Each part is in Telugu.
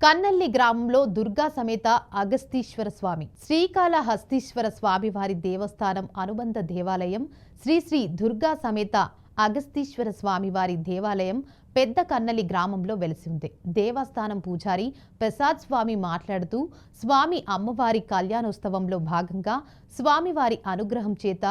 కన్నల్లి గ్రామంలో దుర్గా సమేత అగస్తీశ్వర స్వామి శ్రీకాళహస్తీశ్వర స్వామి వారి దేవస్థానం అనుబంధ దేవాలయం శ్రీ శ్రీ దుర్గా సమేత అగస్తీశ్వర స్వామి వారి దేవాలయం పెద్ద కన్నలి గ్రామంలో వెలిసి ఉంది దేవస్థానం పూజారి ప్రసాద్ స్వామి మాట్లాడుతూ స్వామి అమ్మవారి కళ్యాణోత్సవంలో భాగంగా స్వామివారి అనుగ్రహం చేత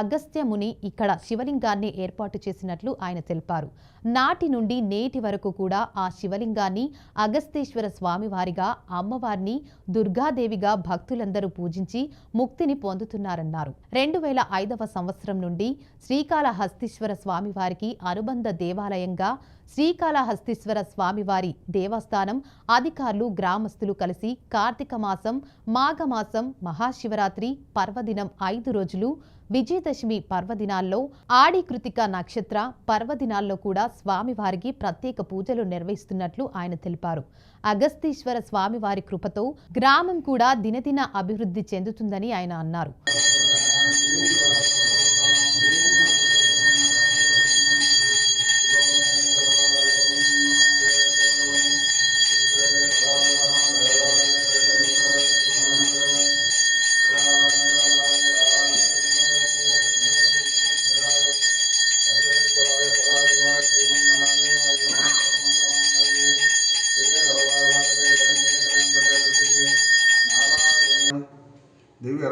అగస్త్యముని ఇక్కడ శివలింగాన్ని ఏర్పాటు చేసినట్లు ఆయన తెలిపారు. నాటి నుండి నేటి వరకు కూడా ఆ శివలింగాన్ని అగస్తేశ్వర స్వామివారిగా అమ్మవారిని దుర్గాదేవిగా భక్తులందరూ పూజించి ముక్తిని పొందుతున్నారన్నారు. రెండు వేల ఐదవ సంవత్సరం నుండి శ్రీకాళహస్తీశ్వర స్వామివారికి అనుబంధ దేవాలయంగా శ్రీకాళహస్తీశ్వర స్వామివారి దేవస్థానం అధికారులు గ్రామస్తులు కలిసి కార్తీక మాసం మాఘమాసం మహాశివరాత్రి పర్వదినం ఐదు రోజులు విజయదశమి పర్వదినాల్లో ఆడి కృతిక నక్షత్ర పర్వదినాల్లో కూడా స్వామివారికి ప్రత్యేక పూజలు నిర్వహిస్తున్నట్లు ఆయన తెలిపారు. అగస్తీశ్వర స్వామివారి కృపతో గ్రామం కూడా దినదిన అభివృద్ధి చెందుతుందని ఆయన అన్నారు.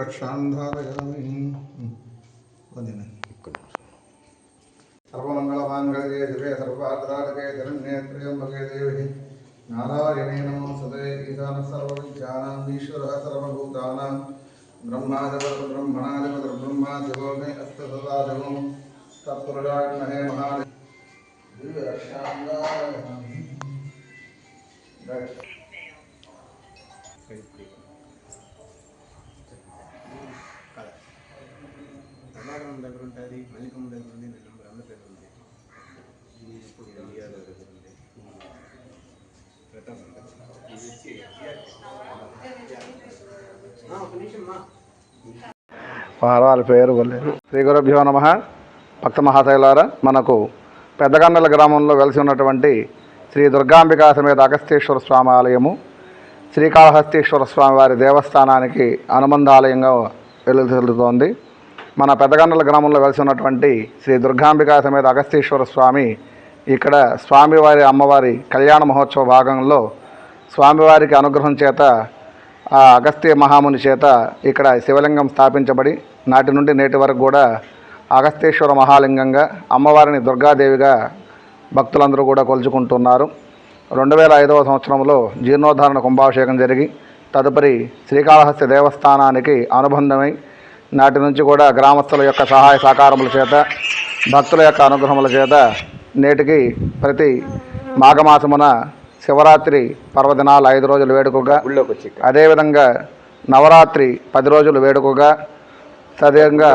रक्षां धारयामि हम्म, वन्दने सर्वमङ्गलमाङ्गल्ये शिवे सर्वार्थदारके शरण्येत्र्यम्बके देवहि। नारायणे ईश्वरः सर्वभूतानां। ब्रह्मा मे महान् ఉంది మల్లికమ్మ దగ్గర ఉంది రెండు నెంబర్ పేరు ఉంది దగ్గర ఉంది ప్రతాప్ పేరు వల్లేదు శ్రీ గురుభ్యో నమ. భక్త మహాశైలారా మనకు పెద్దగన్నెల గ్రామంలో వెలిసి ఉన్నటువంటి శ్రీ దుర్గాంబికా సమేత అగస్తేశ్వర స్వామి ఆలయము శ్రీకాళహస్తీశ్వర స్వామి వారి దేవస్థానానికి అనుబంధాలయంగా వెలుగుతోంది. మన పెద్దగన్నెల గ్రామంలో వెలిసి ఉన్నటువంటి శ్రీ దుర్గాంబికా సమేత అగస్తీశ్వర స్వామి ఇక్కడ స్వామివారి అమ్మవారి కళ్యాణ మహోత్సవ భాగంలో స్వామివారికి అనుగ్రహం చేత ఆ అగస్త్య మహాముని చేత ఇక్కడ శివలింగం స్థాపించబడి నాటి నుండి నేటి వరకు కూడా అగస్తేశ్వర మహాలింగంగా అమ్మవారిని దుర్గాదేవిగా భక్తులందరూ కూడా కొలుచుకుంటున్నారు. రెండు వేల ఐదవ సంవత్సరంలో జీర్ణోద్ధారణ కుంభాభిషేకం జరిగి తదుపరి శ్రీకాళహస్తి దేవస్థానానికి అనుబంధమై నాటి నుంచి కూడా గ్రామస్తుల యొక్క సహాయ సహకారముల చేత భక్తుల యొక్క అనుగ్రహముల చేత నేటికి ప్రతి మాఘమాసమున శివరాత్రి పర్వదినాలు ఐదు రోజులు వేడుకగా. అదేవిధంగా నవరాత్రి పది రోజులు వేడుకగా తదేవిధంగా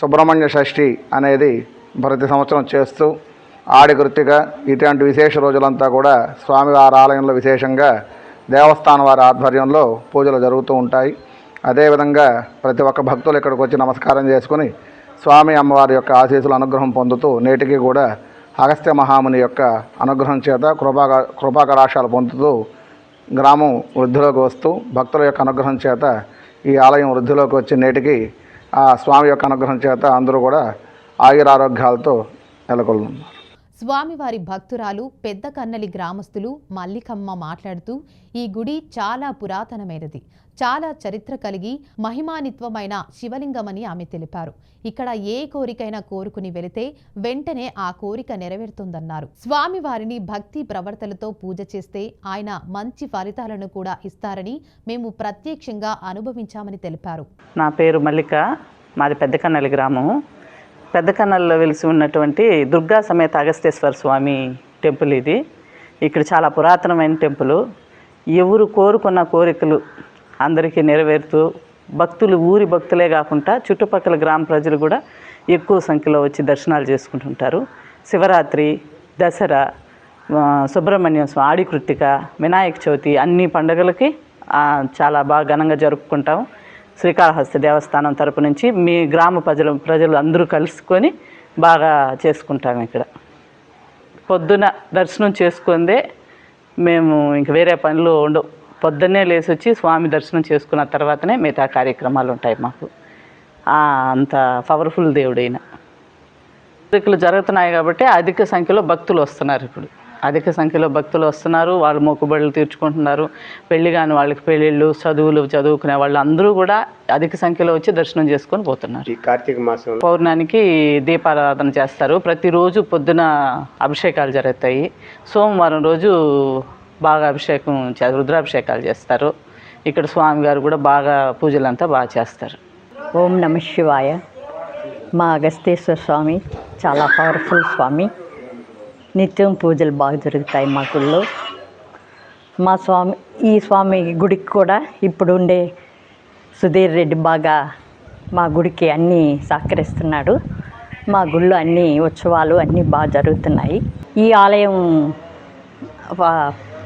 సుబ్రహ్మణ్య షష్ఠి అనేది ప్రతి సంవత్సరం చేస్తూ ఆడి కృత్తిక ఇటువంటి విశేష రోజులంతా కూడా స్వామివారి ఆలయంలో విశేషంగా దేవస్థానం వారి ఆధ్వర్యంలో పూజలు జరుగుతూ ఉంటాయి అదేవిధంగా ప్రతి ఒక్క భక్తులు ఇక్కడికి వచ్చి నమస్కారం చేసుకుని స్వామి అమ్మవారి యొక్క ఆశీస్సులు అనుగ్రహం పొందుతూ నేటికి కూడా అగస్త్య మహాముని యొక్క అనుగ్రహం చేత కృపా కృపాకరాశాలు పొందుతూ గ్రామం వృద్ధిలోకి వస్తూ భక్తుల యొక్క అనుగ్రహం చేత ఈ ఆలయం వృద్ధిలోకి వచ్చి నేటికి ఆ స్వామి యొక్క అనుగ్రహం చేత అందరూ కూడా ఆయురారోగ్యాలతో నెలకొల్లున్నారు స్వామివారి భక్తురాలు పెద్ద కన్నలి గ్రామస్తులు మల్లికమ్మ మాట్లాడుతూ ఈ గుడి చాలా పురాతనమైనది. చాలా చరిత్ర కలిగి మహిమానిత్వమైన శివలింగమని ఆమె తెలిపారు. ఇక్కడ ఏ కోరికైనా కోరుకుని వెళితే వెంటనే ఆ కోరిక నెరవేరుతుందన్నారు. స్వామివారిని భక్తి ప్రవర్తలతో పూజ చేస్తే ఆయన మంచి ఫలితాలను కూడా ఇస్తారని మేము ప్రత్యక్షంగా అనుభవించామని తెలిపారు. నా పేరు మల్లిక. మాది పెద్దకన్నెల గ్రామం. పెద్ద కన్నల్లో వెలిసి ఉన్నటువంటి దుర్గా సమేత అగస్తేశ్వర స్వామి టెంపుల్ ఇది. ఇక్కడ చాలా పురాతనమైన టెంపుల్. ఎవరు కోరుకున్న కోరికలు అందరికీ నెరవేరుతూ భక్తులు ఊరి భక్తులే కాకుండా చుట్టుపక్కల గ్రామ ప్రజలు కూడా ఎక్కువ సంఖ్యలో వచ్చి దర్శనాలు చేసుకుంటుంటారు. శివరాత్రి దసరా సుబ్రహ్మణ్యం స్వామి ఆడి కృత్తిక వినాయక చవితి అన్ని పండుగలకి చాలా బాగా ఘనంగా జరుపుకుంటాం. శ్రీకాళహస్తి దేవస్థానం తరపు నుంచి మీ గ్రామ ప్రజలు ప్రజలు అందరూ కలుసుకొని బాగా చేసుకుంటాం ఇక్కడ. పొద్దున దర్శనం చేసుకుందే మేము ఇంక వేరే పనులు ఉండవు. పొద్దున్నే లేచి వచ్చి స్వామి దర్శనం చేసుకున్న తర్వాతనే మిగతా కార్యక్రమాలు ఉంటాయి మాకు. అంత పవర్ఫుల్ దేవుడైన. కోరికలు జరుగుతున్నాయి కాబట్టి అధిక సంఖ్యలో భక్తులు వస్తున్నారు ఇప్పుడు. అధిక సంఖ్యలో భక్తులు వస్తున్నారు. వాళ్ళు మొక్కుబడులు తీర్చుకుంటున్నారు. పెళ్ళి కాని వాళ్ళకి పెళ్ళిళ్ళు చదువులు చదువుకునే వాళ్ళు అందరూ కూడా అధిక సంఖ్యలో వచ్చి దర్శనం చేసుకొని పోతున్నారు. ఈ కార్తీక మాసంలో పౌర్ణానికి దీపారాధన చేస్తారు. ప్రతిరోజు పొద్దున అభిషేకాలు జరుగుతాయి. సోమవారం రోజు బాగా అభిషేకం చే- రుద్రాభిషేకాలు చేస్తారు. ఇక్కడ స్వామిగారు కూడా బాగా పూజలంతా బాగా చేస్తారు. ఓం నమ శివాయ. మా అగస్తేశ్వర స్వామి చాలా పవర్ఫుల్ స్వామి. నిత్యం పూజలు బాగా జరుగుతాయి మా గుళ్ళో. మా స్వామి ఈ స్వామి గుడికి కూడా ఇప్పుడు ఉండే సుధీర్ రెడ్డి బాగా మా గుడికి అన్నీ సహకరిస్తున్నాడు. మా గుళ్ళో అన్ని ఉత్సవాలు అన్నీ బాగా జరుగుతున్నాయి. ఈ ఆలయం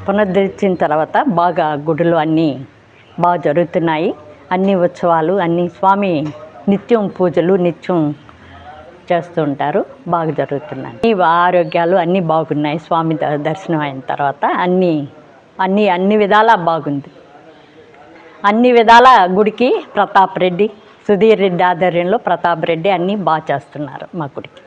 పునరుద్ధరించిన తర్వాత బాగా గుడిలో అన్నీ బాగా జరుగుతున్నాయి. అన్ని ఉత్సవాలు అన్ని స్వామి నిత్యం పూజలు నిత్యం చేస్తూ ఉంటారు. బాగా జరుగుతున్నాయి ఈ ఆరోగ్యాలు అన్నీ బాగున్నాయి. స్వామి ద- దర్శనం అయిన తర్వాత అన్నీ అన్నీ అన్ని విధాలా బాగుంది. అన్ని విధాల గుడికి ప్రతాప్ రెడ్డి సుధీర్ రెడ్డి ఆధ్వర్యంలో ప్రతాప్ రెడ్డి అన్నీ బాగా చేస్తున్నారు మా గుడికి.